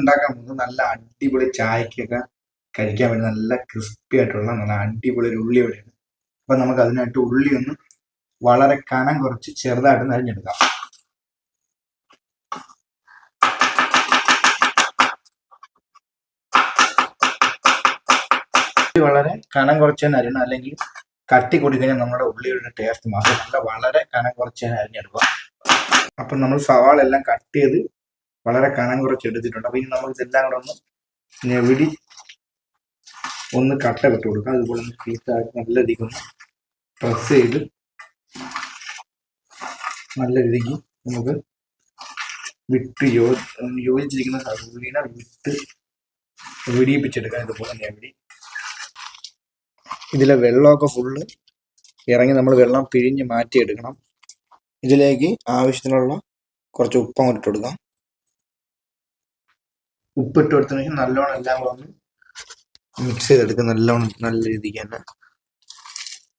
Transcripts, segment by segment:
ഉണ്ടാക്കാൻ പോകുന്നത് നല്ല അടിപൊളി ചായക്കൊക്കെ കഴിക്കാൻ വേണ്ടി നല്ല ക്രിസ്പി ആയിട്ടുള്ള നല്ല അടിപൊളി ഒരു ഉള്ളി വരെയാണ് അപ്പൊ നമുക്ക് അതിനായിട്ട് ഉള്ളി ഒന്ന് വളരെ കനം കുറച്ച് ചെറുതായിട്ട് നിറഞ്ഞെടുക്കാം വളരെ കനം കുറച്ച് തന്നെ അരിയണം. അല്ലെങ്കിൽ കട്ടി കുടിക്കഴിഞ്ഞാൽ നമ്മുടെ ഉള്ളിയുടെ ടേസ്റ്റ് മാറും. നല്ല വളരെ കനം കുറച്ച് തന്നെ അരിഞ്ഞെടുക്കുക അപ്പം നമ്മൾ സവാള എല്ലാം കട്ട് ചെയ്ത് വളരെ കനം കുറച്ച് എടുത്തിട്ടുണ്ട് അപ്പൊ ഇനി നമ്മൾ ഇതെല്ലാം കൂടെ ഒന്ന് ഞെവിടി ഒന്ന് കട്ട വിട്ട് കൊടുക്കാം. അതുപോലെ ഒന്ന് പീസാക്കി നല്ല രീതിക്ക് ഒന്ന് പ്രസ് ചെയ്ത് നല്ല രീതിക്ക് നമുക്ക് വിട്ട് യോ യോജിച്ചിരിക്കുന്ന സൗകര്യം വിട്ട് വിടിയിപ്പിച്ചെടുക്കാം. ഇതുപോലെ ഞെവിടി ഇതിലെ വെള്ളമൊക്കെ ഫുള്ള് ഇറങ്ങി നമ്മൾ വെള്ളം പിഴിഞ്ഞ് മാറ്റിയെടുക്കണം. ഇതിലേക്ക് ആവശ്യത്തിനുള്ള കുറച്ച് ഉപ്പം ഇട്ട് കൊടുക്കാം. ഉപ്പിട്ട് കൊടുത്തതിന് ശേഷം നല്ലോണം എല്ലാം കൂടെ ഒന്ന് മിക്സ് ചെയ്തെടുക്കുക നല്ലോണം നല്ല രീതിക്ക് തന്നെ.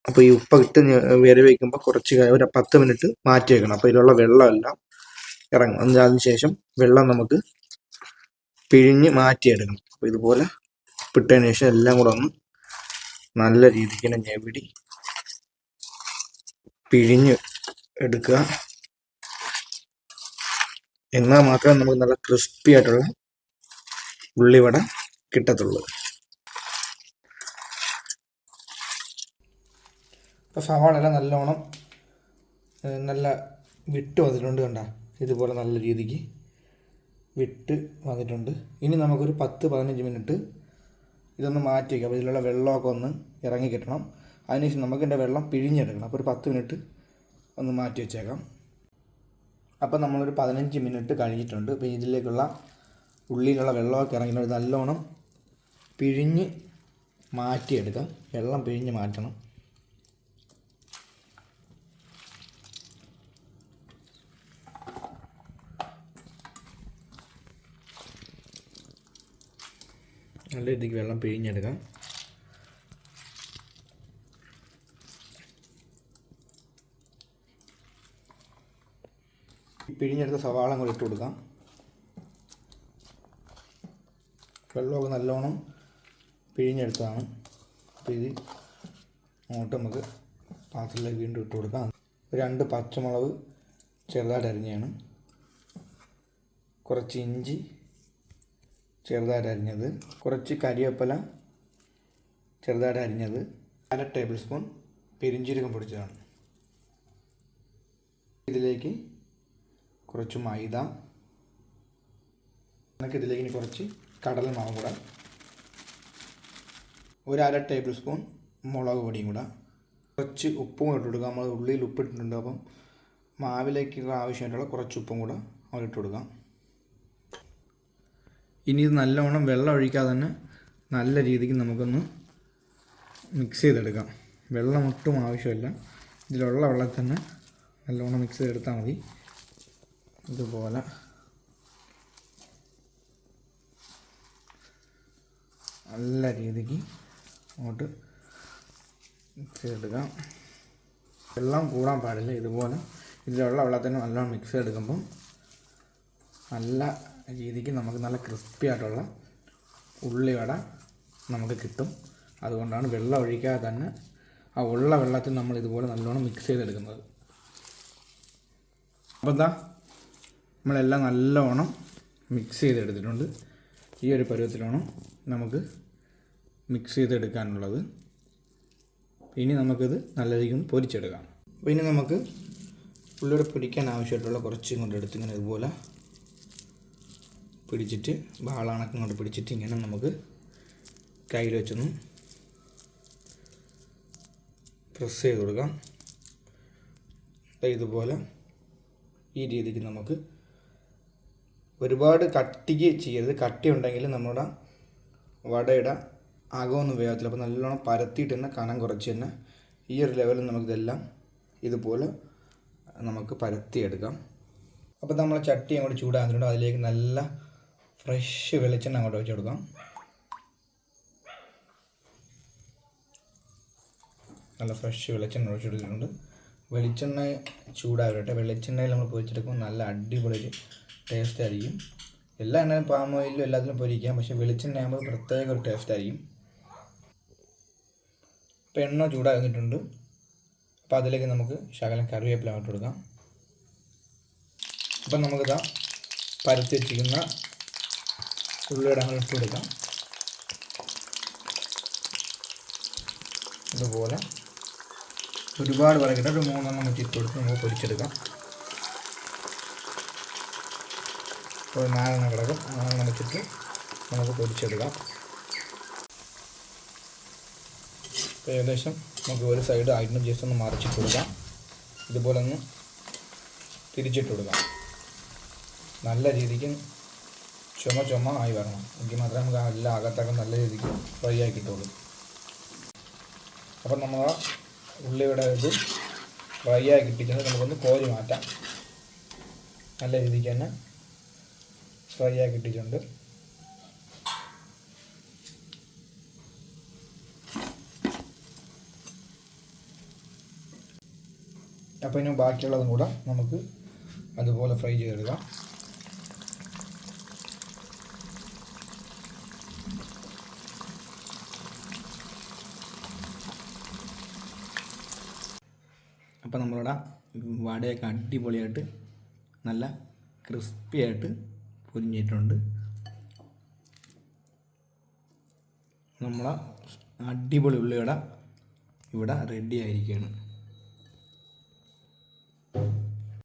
അപ്പൊ ഈ ഉപ്പിട്ട് ഇട്ട് വരെ വയ്ക്കുമ്പോൾ കുറച്ച് ഒരു പത്ത് മിനിറ്റ് മാറ്റി വെക്കണം. അപ്പൊ ഇതിലുള്ള വെള്ളമെല്ലാം ഇറങ്ങും. എന്നിട്ട് അതിന് ശേഷം വെള്ളം നമുക്ക് പിഴിഞ്ഞ് മാറ്റിയെടുക്കണം. അപ്പൊ ഇതുപോലെ ഉപ്പിട്ടതിന് ശേഷം എല്ലാം കൂടെ ഒന്ന് നല്ല രീതിക്ക് തന്നെ ഞെവിടി പിഴിഞ്ഞ് എടുക്കുക. എന്നാൽ മാത്രമേ നമുക്ക് നല്ല ക്രിസ്പി ആയിട്ടുള്ള ഉള്ളിവട കിട്ടത്തുള്ളൂ. ഇപ്പോൾ സവാള എല്ലാം നല്ലോണം നല്ല വിട്ട് വന്നിട്ടുണ്ട് കണ്ട? ഇതുപോലെ നല്ല രീതിക്ക് വിട്ട് വന്നിട്ടുണ്ട്. ഇനി നമുക്കൊരു പത്ത് പതിനഞ്ച് മിനിറ്റ് ഇതൊന്ന് മാറ്റി വയ്ക്കാം അപ്പോൾ ഇതിലുള്ള വെള്ളമൊക്കെ ഒന്ന് ഇറങ്ങി കിട്ടണം. അതിനുശേഷം നമുക്ക് ഇതിന്റെ വെള്ളം പിഴിഞ്ഞെടുക്കണം. അപ്പോൾ ഒരു പത്ത് മിനിറ്റ് ഒന്ന് മാറ്റി വെച്ചേക്കാം. അപ്പോൾ നമ്മളൊരു പതിനഞ്ച് മിനിറ്റ് കഴിഞ്ഞിട്ടുണ്ട്. അപ്പോൾ ഇതിലേക്കുള്ള ഉള്ളിയിലുള്ള വെള്ളമൊക്കെ ഇറങ്ങി നല്ലോണം പിഴിഞ്ഞ് മാറ്റിയെടുക്കാം. വെള്ളം പിഴിഞ്ഞ് മാറ്റണം. നല്ല രീതിക്ക് വെള്ളം പിഴിഞ്ഞെടുക്കാം. പിഴിഞ്ഞെടുത്ത സവാള കൂടി ഇട്ട് കൊടുക്കാം. വെള്ളമൊക്കെ നല്ലോണം പിഴിഞ്ഞെടുത്തതാണ്. അപ്പോൾ ഇത് അങ്ങോട്ട് നമുക്ക് പാത്രത്തിലേക്ക് വീണ്ടും ഇട്ട് കൊടുക്കാം. രണ്ട് പച്ചമുളക് ചെറുതായിട്ട് അരിഞ്ഞാണ് കുറച്ച് ഇഞ്ചി ചെറുതായിട്ട് അരിഞ്ഞത്. കുറച്ച് കരിവേപ്പില ചെറുതായിട്ട് അരിഞ്ഞത്. അര ടേബിൾ സ്പൂൺ പെരിഞ്ചീരകം പൊടിച്ചതാണ്. ഇതിലേക്ക് കുറച്ച് മൈദ. നമുക്ക് ഇതിലേക്ക് കുറച്ച് കടലമാവും കൂടെ. ഒരു അര ടേബിൾ സ്പൂൺ മുളക് പൊടിയും കൂടെ. കുറച്ച് ഉപ്പും ഇട്ട് കൊടുക്കാം. നമ്മൾ ഉള്ളിയിൽ ഉപ്പിട്ടിട്ടുണ്ട് അപ്പം മാവിലേക്ക് ആവശ്യമായിട്ടുള്ള കുറച്ച് ഉപ്പും കൂടെ അവരിട്ട് കൊടുക്കാം. ഇനി ഇത് നല്ലവണ്ണം വെള്ളം ഒഴിക്കാതെ തന്നെ നല്ല രീതിക്ക് നമുക്കൊന്ന് മിക്സ് ചെയ്തെടുക്കാം. വെള്ളം ഒട്ടും ആവശ്യമില്ല. ഇതിലുള്ള വെള്ളത്തിൽ തന്നെ നല്ലവണ്ണം മിക്സ് ചെയ്തെടുത്താൽ മതി. ഇതുപോലെ. നല്ല രീതിക്ക് അങ്ങോട്ട് മിക്സ് വെള്ളം കൂടാൻ പാടില്ല ഇതുപോലെ. ഇതിലുള്ള വെള്ളത്തിന് നല്ലോണം മിക്സ് ചെയ്തെടുക്കുമ്പം നല്ല രീതിക്ക് നമുക്ക് നല്ല ക്രിസ്പി ആയിട്ടുള്ള ഉള്ളിവട നമുക്ക് കിട്ടും. അതുകൊണ്ടാണ് വെള്ളം ഒഴിക്കാതെ തന്നെ ആ ഉള്ള വെള്ളത്തിൽ നമ്മൾ ഇതുപോലെ നല്ലോണം മിക്സ് ചെയ്തെടുക്കുന്നത്. അപ്പോൾ എന്താ നമ്മളെല്ലാം നല്ലോണം മിക്സ് ചെയ്തെടുത്തിട്ടുണ്ട്. ഈ ഒരു പരുവത്തിലാണ് നമുക്ക് മിക്സ് ചെയ്തെടുക്കാനുള്ളത്. ഇനി നമുക്കിത് നല്ല രീതിയിൽ പൊരിച്ചെടുക്കാം. അപ്പോൾ ഇനി നമുക്ക് ഉള്ളിവിടെ പൊരിക്കാൻ ആവശ്യമായിട്ടുള്ള കുറച്ചും കൊണ്ട് എടുത്ത് ഇങ്ങനെ ഇതുപോലെ പിടിച്ചിട്ട് ബാളാണക്കം കൊണ്ട് പിടിച്ചിട്ട് ഇങ്ങനെ നമുക്ക് കയ്യിൽ വെച്ചൊന്ന് പ്രസ് ചെയ്ത് കൊടുക്കാം. ഇതുപോലെ ഈ രീതിക്ക് നമുക്ക് ഒരുപാട് കട്ടിക്ക് ചെയ്യരുത്. കട്ടി ഉണ്ടെങ്കിൽ നമ്മുടെ വടയുടെ അകമൊന്നും വേഗത്തില്ല അപ്പോൾ നല്ലോണം പരത്തിയിട്ട് തന്നെ കനം കുറച്ച് തന്നെ ഈ ഒരു ലെവലിൽ നമുക്കിതെല്ലാം ഇതുപോലെ നമുക്ക് പരത്തിയെടുക്കാം. അപ്പോൾ നമ്മൾ ചട്ടി അങ്ങോട്ട് ചൂടാകുന്നുണ്ട്. അതിലേക്ക് നല്ല ഫ്രഷ് വെളിച്ചെണ്ണ അങ്ങോട്ട് വെച്ച് കൊടുക്കാം. നല്ല ഫ്രഷ് വെളിച്ചെണ്ണ ഒഴിച്ച് കൊടുക്കുന്നുണ്ട് വെളിച്ചെണ്ണ ചൂടാകട്ടെ വെളിച്ചെണ്ണയിൽ നമ്മൾ പൊരിച്ചെടുക്കുമ്പോൾ നല്ല അടിപൊളി ടേസ്റ്റ് ആയിരിക്കും. എല്ലാ എണ്ണയും പാം ഓയിലും എല്ലാത്തിലും പൊരിക്കാം പക്ഷേ വെളിച്ചെണ്ണ ആകുമ്പോൾ പ്രത്യേക ഒരു ടേസ്റ്റ് ആയിരിക്കും. ഇപ്പോൾ എണ്ണ ചൂടാകുന്നിട്ടുണ്ട് അപ്പോൾ അതിലേക്ക് നമുക്ക് ശകലം കറിവേപ്പില ഇട്ട് കൊടുക്കാം. അപ്പം നമുക്കിതാ പരത്തി വെച്ചിരിക്കുന്ന ഉള്ളിയുടെ അങ്ങനെ ഇട്ട് കൊടുക്കാം. ഇതുപോലെ ഒരുപാട് വരക്കിട്ട് ഒരു മൂന്നെണ്ണം നമുക്ക് ഇട്ട് കൊടുത്ത് നമുക്ക് പൊരിച്ചെടുക്കാം. ഒരു നാലെണ്ണം കിടക്കും. നാലെണ്ണം വെച്ചിട്ട് നമുക്ക് പൊരിച്ചെടുക്കാം ഇപ്പോൾ ഏകദേശം നമുക്ക് ഒരു സൈഡ് ആയിട്ടും ജസ്റ്റ് ഒന്ന് മറിച്ചിട്ട് കൊടുക്കാം. ഇതുപോലെ ഒന്ന് തിരിച്ചിട്ട് കൊടുക്കാം. നല്ല രീതിക്ക് ചുമ ചുമ ആയി വരണം. എങ്കിൽ മാത്രമേ നമുക്ക് എല്ലാ അകത്തൊക്കെ നല്ല രീതിക്ക് ഫ്രൈ ആയി കിട്ടുള്ളൂ. അപ്പം നമ്മൾ ആ ഉള്ളിയുടെ ഇത് ഫ്രൈ ആയി കിട്ടിക്കുന്നത് നമുക്കൊന്ന് കോരി മാറ്റാം. നല്ല രീതിക്ക് തന്നെ ഫ്രൈ ആയി കിട്ടിയിട്ടുണ്ട് അപ്പോൾ ഇനി ബാക്കിയുള്ളതും കൂടെ നമുക്ക് അതുപോലെ ഫ്രൈ ചെയ്തെടുക്കാം. അപ്പോൾ നമ്മളിവിടെ വടയൊക്കെ അടിപൊളിയായിട്ട് നല്ല ക്രിസ്പി ആയിട്ട് പൊരിഞ്ഞിട്ടുണ്ട് നമ്മളെ അടിപൊളി ഉള്ളിവട ഇവിടെ റെഡി ആയിരിക്കുകയാണ്